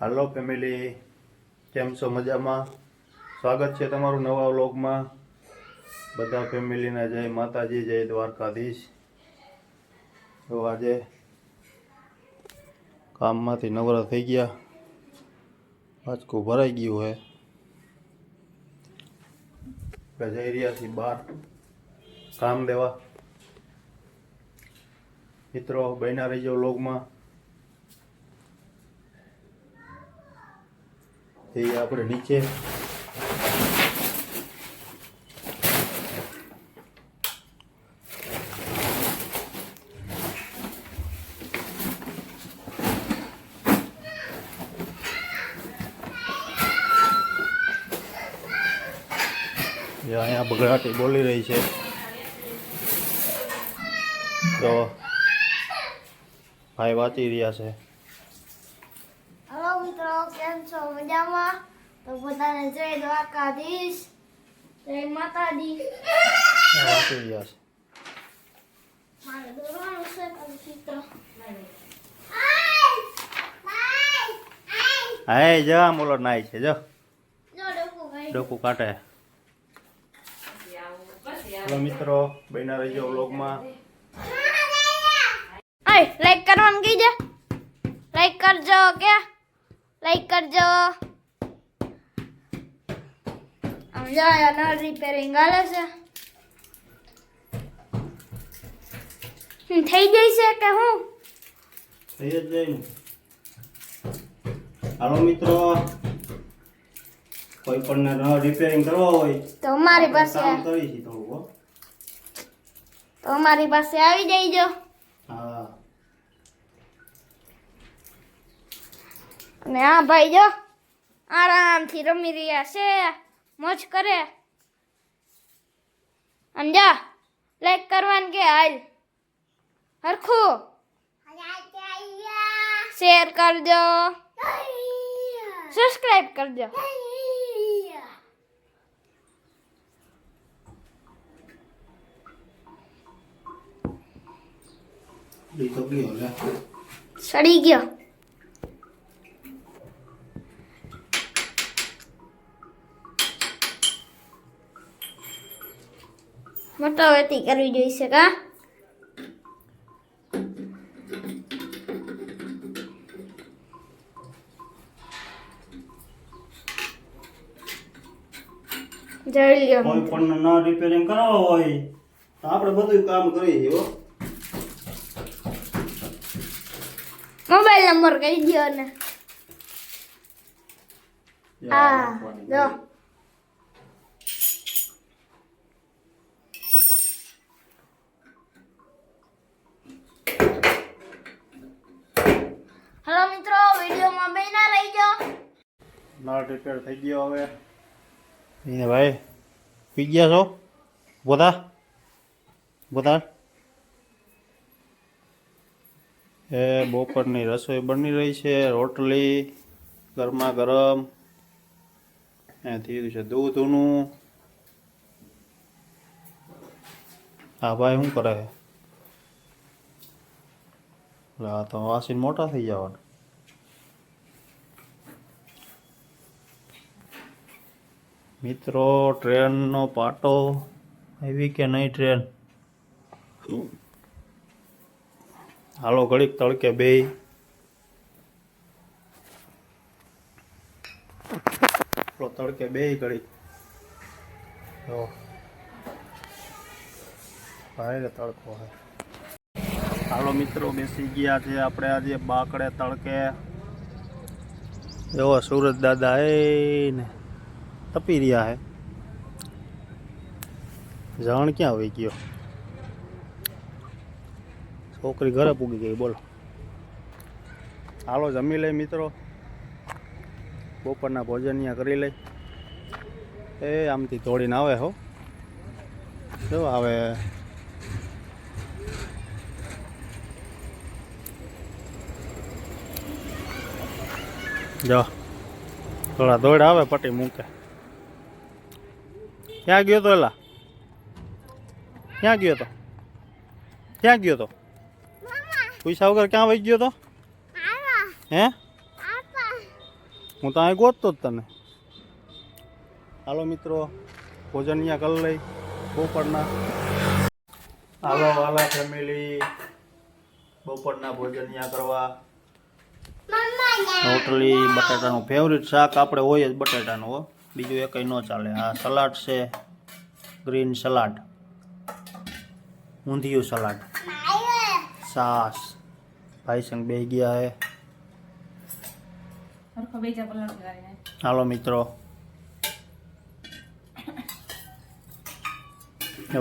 હાલો family, કેમ છો મજામાં? સ્વાગત છે તમારું નવા વ્લોગમાં. બધા ફેમિલીને જય માતાજી, જય દ્વારકાધીશ. તો આજે કામમાંથી નવરા થઈ ગયા. બાચકું ભરાઈ ગયું હે. જઈ રહ્યા છીએ બહાર કામ દેવા મિત્રો બહેના રહીજો વ્લોગમાં. જઈએ આપણે નીચે જે અહીંયા બગડાટી બોલી રહી છે તો ભાઈ વાંચી રહ્યા છે હલો મિત્રો કેમ છો? મજામાં? તો બધાને જય દ્વારકાધીશ. જય માતાજી. મારે દોરવાનું છે તારું ચિત્ર. હા જા મોલો નાય છે જો. ડોકું કાઢે. હલો મિત્રો બન્યા રહીજો વ્લોગમાં. લાઈક કરવાનું દે લાઈક કરજો કે લાઈક કરજો. આમ જાય નળ રિપેરિંગ હાલે છે. થઈ ગઈ છે કે હું? થઈ જ જઈ હાલો મિત્રો કોઈ પણ રિપેરિંગ કરવા હોય તો અમારી પાસે કામ કરી છે તો અમારી પાસે આવી જઈજો. અને આ ભાઈ જો આરામથી રમી રહ્યા છે. મોજ કરે. અને જા લાઈક કરવાનું કે હાલ. હરખું. શેર કરજો. સબસ્ક્રાઇબ કરજો. ઈ તો ગયો લે. સડી ગયો. મોટાવેતી કરવી જોઈશે કા ગયો કોઈ પણ ના રિપેરિંગ કરાવવા હોય તો આપણે બધું કામ કરી હો. મોબાઈલ નંબર કહી દો ને. હા જો હલો મિત્રો વિડીયોમાં બેના રહી જાઓ નળ રિપેર થઈ ગયો હવે. એ ભાઈ, પી ગયા છો? બધા બધા એ બપોરની રસોઈ બની રહી છે, રોટલી ગરમા ગરમ એ થઈ ગયું છે દૂધનું હા ભાઈ શું કરે? આ તો વાસીને મોટા થઈ જવાના. મિત્રો, ટ્રેનનો પાટો આવી કે નહીં ટ્રેન? હાલો, ઘડીક તડકે બે. તડકે બે ઘડીક. જો. ભાઈ તડકો હે. હાલો, મિત્રો, બેસી ગયા છે આપણે આજે બાકડે તડકે. એવો સુરત દાદા એ ને. તપી રહ્યા હે. જાણ ક્યાં આવી ગયો? છોકરી ઘરે પૂગી ગઈ, બોલો. હાલો, જમી લઈ મિત્રો. બપોરના ભોજન ત્યાં કરી લઈ. એ, આમથી તોડીને આવે હો. જો, આવે. જો, થોડા દોડ આવે, પટ્ટી મૂકે. ક્યાં ગયો તો એલા ક્યાં ગયો તો? ક્યાં ગયો તો? પૈસા વગર ક્યાં વહી ગયો તો? હે? હું તો અહીં ગોતતો જ તને. હાલો મિત્રો, ભોજન અહીંયા કરી લઈ, બપોરના. હાલો વાલા ફેમિલી બપોરના ભોજન અહીંયા કરવા. રોટલી, બટાટાનું ફેવરિટ શાક આપણે હોય જ બટાટાનું, હો. બીજું એ કંઈ ન ચાલે. આ સલાડ છે ગ્રીન સલાડ. ઊંધિયું સલાડ. સાસ. ભાઈ સંગ બે ગયા હે. હાલો મિત્રો.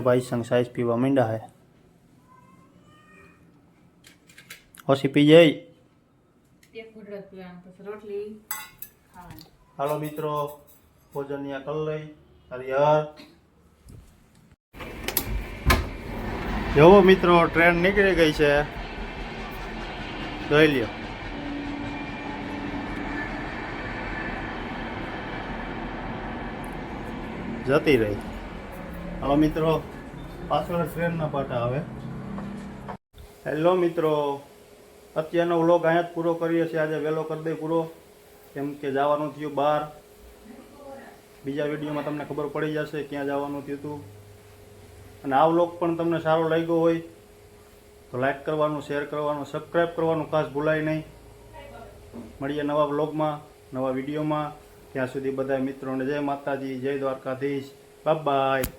ભાઈ સંગ સાઈઝ પીવા માંડ્યા હે. ઓછી પી જાય હાલો મિત્રો. ભોજન અહીંયા કરી લઈ. હરિહર. જોવો મિત્રો ટ્રેન નીકળી ગઈ છે. જોઈ લ્યો. જતી રહી. હાલો મિત્રો, પાછળ ટ્રેનના પાટા આવે હેલો મિત્રો, અત્યારનો વ્લોગ અહીંયા જ પૂરો કરીએ છીએ. આજે વહેલો કરી દઈ પૂરો. કેમ કે જવાનું થયું બહાર બીજા વિડીયોમાં તમને ખબર પડી જશે ક્યાં જવાનું થયું હતું. અને આ વ્લોગ પણ તમને સારો લાગ્યો હોય તો લાઈક કરવાનું શેર કરવાનું સબસ્ક્રાઈબ કરવાનું ખાસ ભૂલાય નહીં. મળીએ નવા વ્લોગમાં, નવા વિડીયોમાં. ત્યાં સુધી બધા મિત્રોને જય માતાજી, જય દ્વારકાધીશ. Bye bye